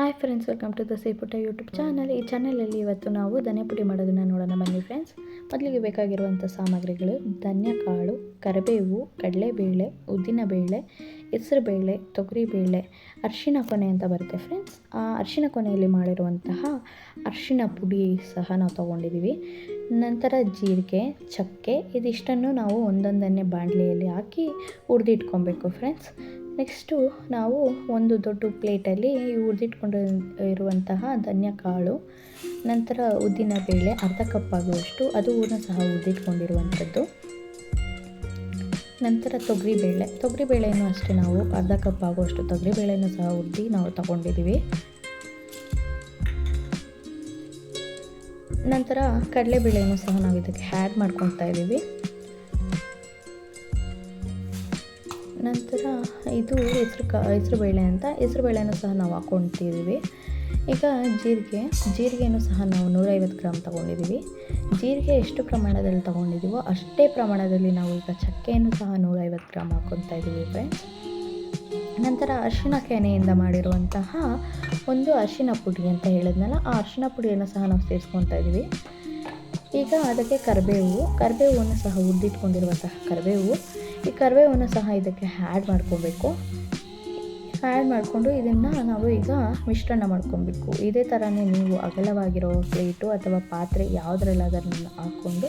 Hi friends welcome to the ಸೇಪುಟ YouTube channel ಈ ಚಾನಲಲ್ಲಿ ಇವತ್ತು ನಾವು ಧನಿಯಾ ಪುಡಿ ಮಾಡೋದನ್ನು ನೋಡೋಣ. ಬನ್ನಿ ಫ್ರೆಂಡ್ಸ್ ಮೊದಲಿಗೆ ಬೇಕಾಗಿರುವಂಥ ಸಾಮಗ್ರಿಗಳು ಧನ್ಯ ಕಾಳು ಕರಿಬೇವು, ಕಡಲೆಬೇಳೆ, ಉದ್ದಿನಬೇಳೆ, ಹೆಸರುಬೇಳೆ, ತೊಗರಿಬೇಳೆ ಅರಿಶಿಣ ಕೊನೆ ಅಂತ ಬರುತ್ತೆ ಫ್ರೆಂಡ್ಸ್ ಆ ಅರಿಶಿನ ಕೊನೆಯಲ್ಲಿ ಮಾಡಿರುವಂತಹ ಅರಿಶಿಣ ಪುಡಿ ಸಹ ನಾವು ತೊಗೊಂಡಿದ್ದೀವಿ. ನಂತರ ಜೀರಿಗೆ, ಚಕ್ಕೆ, ಇದಿಷ್ಟನ್ನು ನಾವು ಒಂದೊಂದನ್ನೇ ಬಾಣಲೆಯಲ್ಲಿ ಹಾಕಿ ಹುರಿದಿಟ್ಕೊಬೇಕು ಫ್ರೆಂಡ್ಸ್ ನೆಕ್ಸ್ಟು ನಾವು ಒಂದು ದೊಡ್ಡ ಪ್ಲೇಟಲ್ಲಿ ಹುರಿದಿಟ್ಕೊಂಡು ಇರುವಂತಹ ಧನ್ಯ ಕಾಳು, ನಂತರ ಉದ್ದಿನ ಬೇಳೆ, ಅರ್ಧ ಕಪ್ ಆಗುವಷ್ಟು ಅದು ಸಹ ಉರಿದಿಟ್ಕೊಂಡಿರುವಂಥದ್ದು ನಂತರ ತೊಗರಿಬೇಳೆ ತೊಗರಿಬೇಳೆನೂ ಅಷ್ಟೇ ನಾವು ಅರ್ಧ ಕಪ್ ಆಗುವಷ್ಟು ಬೇಳೆಯನ್ನು ಸಹ ಹುರಿದು ನಾವು ತಗೊಂಡಿದ್ದೀವಿ. ನಂತರ ಕಡಲೆಬೇಳೆನೂ ಸಹ ನಾವು ಇದಕ್ಕೆ ಆ್ಯಡ್ ಮಾಡ್ಕೊತಾ ಇದ್ದೀವಿ. ನಂತರ ಇದು ಹೆಸ್ರು ಕ, ಹೆಸ್ರು ಬೇಳೆ ಅಂತ. ಹೆಸರು ಬೇಳೆಯನ್ನು ಸಹ ನಾವು ಹಾಕ್ಕೊತಿದ್ದೀವಿ ಈಗ ಜೀರಿಗೆ, ಜೀರಿಗೆನೂ ಸಹ ನಾವು ನೂರೈವತ್ತು ಗ್ರಾಮ್ ತೊಗೊಂಡಿದ್ದೀವಿ. ಜೀರಿಗೆ ಎಷ್ಟು ಪ್ರಮಾಣದಲ್ಲಿ ತೊಗೊಂಡಿದ್ದೀವೋ ಅಷ್ಟೇ ಪ್ರಮಾಣದಲ್ಲಿ ನಾವು ಈಗ ಚಕ್ಕೆಯನ್ನು ಸಹ ನೂರೈವತ್ತು ಗ್ರಾಮ್ ಹಾಕ್ಕೊತಾ ಇದ್ದೀವಿ ಫ್ರೆಂಡ್ಸ್ ನಂತರ ಅರಿಶಿನ ಕೆನೆಯಿಂದ ಮಾಡಿರುವಂತಹ ಒಂದು ಅರಿಶಿಣ ಪುಡಿ ಅಂತ ಹೇಳಿದ್ನಲ್ಲ, ಆ ಅರಿಶಿನ ಪುಡಿಯನ್ನು ಸಹ ನಾವು ಸೇರಿಸ್ಕೊತಾ ಇದ್ದೀವಿ. ಈಗ ಅದಕ್ಕೆ ಕರಿಬೇವು, ಕರಿಬೇವನ್ನು ಸಹ ಉದ್ದಿಟ್ಕೊಂಡಿರುವಂತಹ ಕರಿಬೇವು. ಈ ಕರಿಬೇವನ್ನು ಸಹ ಇದಕ್ಕೆ ಆ್ಯಡ್ ಮಾಡ್ಕೋಬೇಕು. ಆ್ಯಡ್ ಮಾಡಿಕೊಂಡು ಇದನ್ನು ನಾವು ಈಗ ಮಿಶ್ರಣ ಮಾಡ್ಕೊಬೇಕು. ಇದೇ ಥರನೇ ನೀವು ಅಗಲವಾಗಿರೋ ಪ್ಲೇಟು ಅಥವಾ ಪಾತ್ರೆ ಯಾವುದ್ರಲ್ಲಾದ್ರೂ ಹಾಕ್ಕೊಂಡು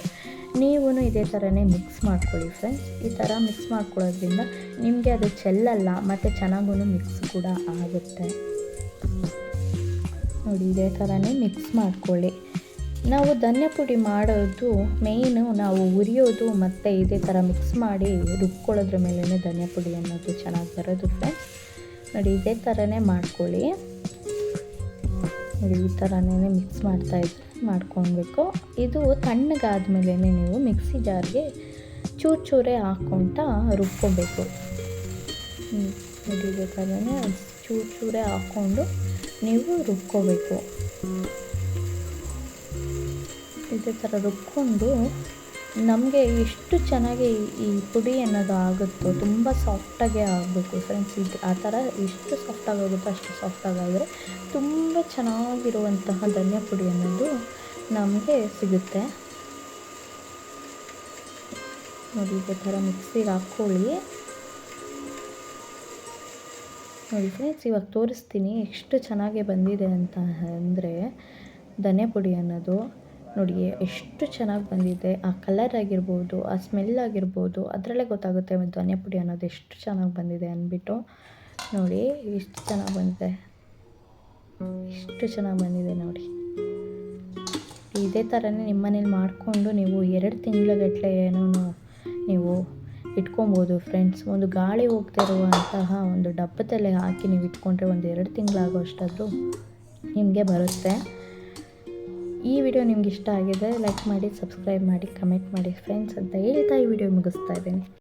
ನೀವು ಇದೇ ಥರನೇ ಮಿಕ್ಸ್ ಮಾಡ್ಕೊಳ್ಳಿ ಫ್ರೆಂಡ್ಸ್ ಈ ಥರ ಮಿಕ್ಸ್ ಮಾಡ್ಕೊಳ್ಳೋದ್ರಿಂದ ನಿಮಗೆ ಅದು ಚೆಲ್ಲಲ್ಲ, ಮತ್ತು ಚೆನ್ನಾಗೂ ಮಿಕ್ಸ್ ಕೂಡ ಆಗುತ್ತೆ. ನೋಡಿ, ಇದೇ ಥರನೇ ಮಿಕ್ಸ್ ಮಾಡ್ಕೊಳ್ಳಿ. ನಾವು ಧನ್ಯ ಪುಡಿ ಮಾಡೋದು ಮೇಯ್ನು ನಾವು ಉರಿಯೋದು ಮತ್ತು ಇದೇ ಥರ ಮಿಕ್ಸ್ ಮಾಡಿ ರುಬ್ಕೊಳ್ಳೋದ್ರ ಮೇಲೇ ಧನ್ಯ ಪುಡಿ ಅನ್ನೋದು ಚೆನ್ನಾಗಿ ಬರೋದು ಫ್ರೆಂಡ್ಸ್ ನೋಡಿ, ಇದೇ ಥರನೇ ಮಾಡ್ಕೊಳ್ಳಿ. ನೋಡಿ, ಈ ಥರನೇ ಮಿಕ್ಸ್ ಮಾಡ್ತಾ ಮಾಡ್ತಾಯಿದ್ರೆ ಮಾಡ್ಕೊಳ್ಬೇಕು. ಇದು ತಣ್ಣಗಾದ್ಮೇಲೆ ನೀವು ಮಿಕ್ಸಿ ಜಾರ್ಗೆ ಚೂರು ಚೂರೇ ಹಾಕ್ಕೊತ ರುಬ್ಕೊಬೇಕು. ನೋಡಿ, ಇದೇ ಥರನೇ ಚೂರು ಚೂರೇ ಹಾಕ್ಕೊಂಡು ನೀವು ರುಬ್ಕೋಬೇಕು. ಇದೇ ಥರ ರುಬ್ಕೊಂಡು ನಮಗೆ ಎಷ್ಟು ಚೆನ್ನಾಗಿ ಈ ಪುಡಿ ಅನ್ನೋದು ಆಗುತ್ತೋ ತುಂಬ ಸಾಫ್ಟಾಗೆ ಆಗಬೇಕು ಫ್ರೆಂಡ್ಸ್. ಇದು ಆ ಥರ ಎಷ್ಟು ಸಾಫ್ಟಾಗಿ ಆಗುತ್ತೋ ಅಷ್ಟು ಸಾಫ್ಟಾಗಾದರೆ ತುಂಬ ಚೆನ್ನಾಗಿರುವಂತಹ ಧನಿಯಾ ಪುಡಿ ಅನ್ನೋದು ನಮಗೆ ಸಿಗುತ್ತೆ. ನೋಡಿ, ಇದೇ ಥರ ಮಿಕ್ಸಿಗೆ ಹಾಕ್ಕೊಳ್ಳಿ. ನೋಡಿ ಫ್ರೆಂಡ್ಸ್, ಇವಾಗ ತೋರಿಸ್ತೀನಿ ಎಷ್ಟು ಚೆನ್ನಾಗಿ ಬಂದಿದೆ ಅಂತ ಅಂದರೆ ಧನಿಯಾ ಪುಡಿ ಅನ್ನೋದು. ನೋಡಿ ಎಷ್ಟು ಚೆನ್ನಾಗಿ ಬಂದಿದೆ. ಆ ಕಲರ್ ಆಗಿರ್ಬೋದು, ಆ ಸ್ಮೆಲ್ ಆಗಿರ್ಬೋದು, ಅದರಲ್ಲೇ ಗೊತ್ತಾಗುತ್ತೆ ಧನಿಯಾ ಪುಡಿ ಅನ್ನೋದು ಎಷ್ಟು ಚೆನ್ನಾಗಿ ಬಂದಿದೆ ಅಂದ್ಬಿಟ್ಟು. ನೋಡಿ ಎಷ್ಟು ಚೆನ್ನಾಗಿ ಬಂದಿದೆ. ಎಷ್ಟು ಚೆನ್ನಾಗಿ ಬಂದಿದೆ ನೋಡಿ. ಇದೇ ಥರನೇ ನಿಮ್ಮ ಮನೇಲಿ ಮಾಡಿಕೊಂಡು ನೀವು ಎರಡು ತಿಂಗಳಗಟ್ಟಲೆ ಏನೋ ನೀವು ಇಟ್ಕೊಬೋದು ಫ್ರೆಂಡ್ಸ್ ಒಂದು ಗಾಳಿ ಹೋಗ್ತಿರುವಂತಹ ಒಂದು ಡಬ್ಬದಲ್ಲೇ ಹಾಕಿ ನೀವು ಇಟ್ಕೊಂಡ್ರೆ ಒಂದು ಎರಡು ತಿಂಗಳಾಗೋ ಅಷ್ಟಾದರೂ ನಿಮಗೆ ಬರುತ್ತೆ. ಈ ವಿಡಿಯೋ ನಿಮ್ಗೆ ಇಷ್ಟ ಆಗಿದೆ ಲೈಕ್ ಮಾಡಿ ಸಬ್ಸ್ಕ್ರೈಬ್ ಮಾಡಿ ಕಮೆಂಟ್ ಮಾಡಿ ಫ್ರೆಂಡ್ಸ್ ಅಂತ ಹೇಳ್ತಾ ಈ ವಿಡಿಯೋ ಮುಗಿಸ್ತಾ ಇದ್ದೀನಿ.